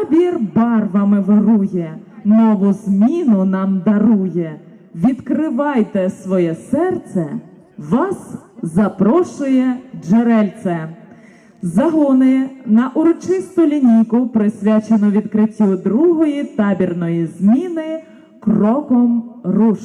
табір барвами вирує, нову зміну нам дарує. Відкривайте своє серце, вас запрошує джерельце. Загони на урочисту лінійку присвячено відкриттю другої табірної зміни кроком руш.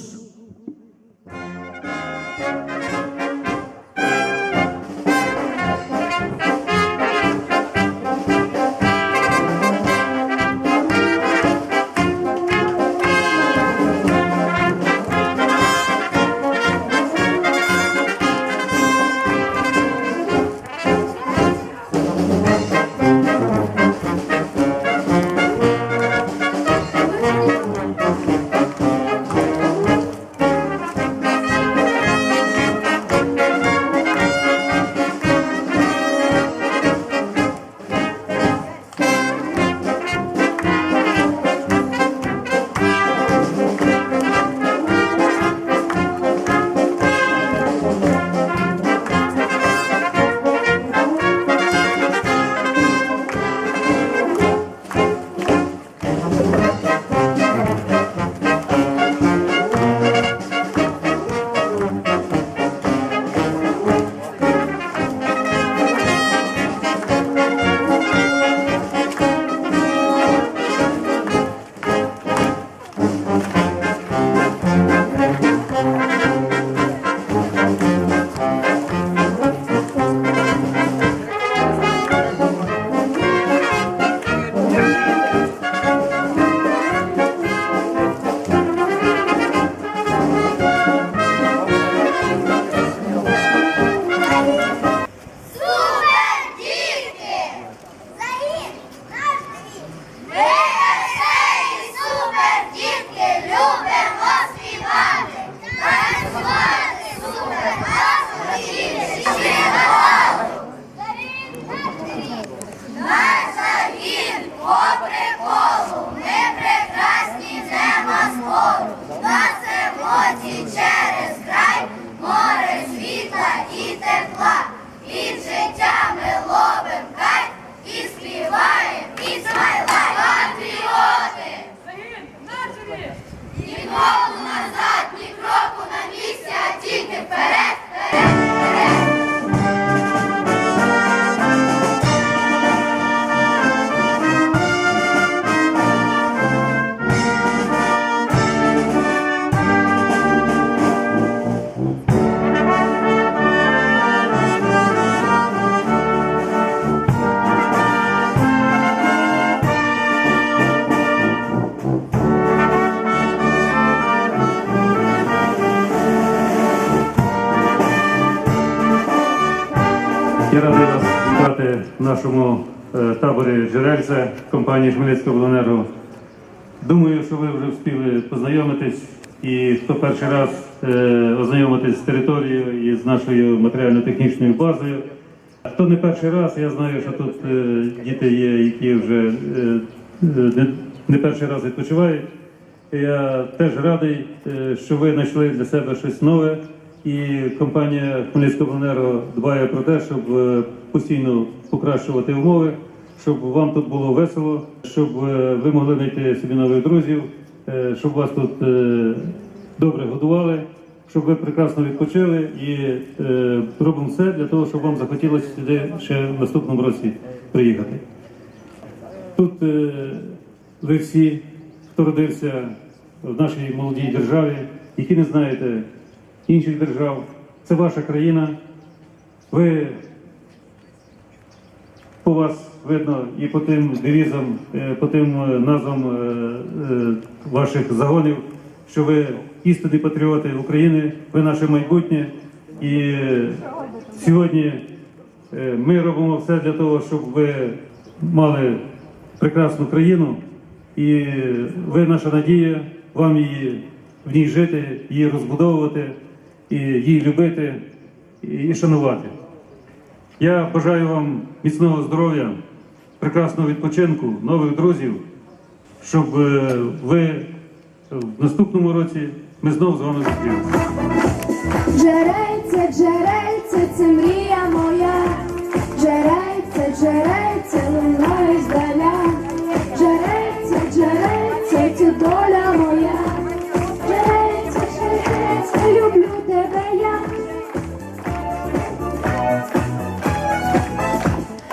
Я радий вас вітати в нашому е, таборі Джерельце компанії Хмельницького обленерго. Думаю, що ви вже встигли познайомитись і хто перший раз е, ознайомитись з територією і з нашою матеріально-технічною базою. Хто не перший раз, я знаю, що тут е, діти є, які вже не, перший раз відпочивають. Я теж радий, що ви знайшли для себе щось нове. І компанія Хмельницького обленерго дбає про те, щоб е, постійно покращувати умови, щоб вам тут було весело, щоб е, ви могли знайти собі нових друзів, е, щоб вас тут добре годували, щоб ви прекрасно відпочили і робимо все для того, щоб вам захотілося сюди ще в наступному році приїхати. Тут ви всі, хто родився в нашій молодій державі, які не знаєте інших держав, це ваша країна. Ви по вас видно і по тим девізам, е, по тим е, назвам е, ваших загонів, що ви істинні патріоти України, ви наше майбутнє. І сьогодні ми робимо все для того, щоб ви мали прекрасну країну, і ви наша надія, вам її в ній жити, її розбудовувати, і її любити і- шанувати. Я бажаю вам міцного здоров'я, прекрасного відпочинку, нових друзів, щоб е, ви в наступному році ми знову з вами зустрілися.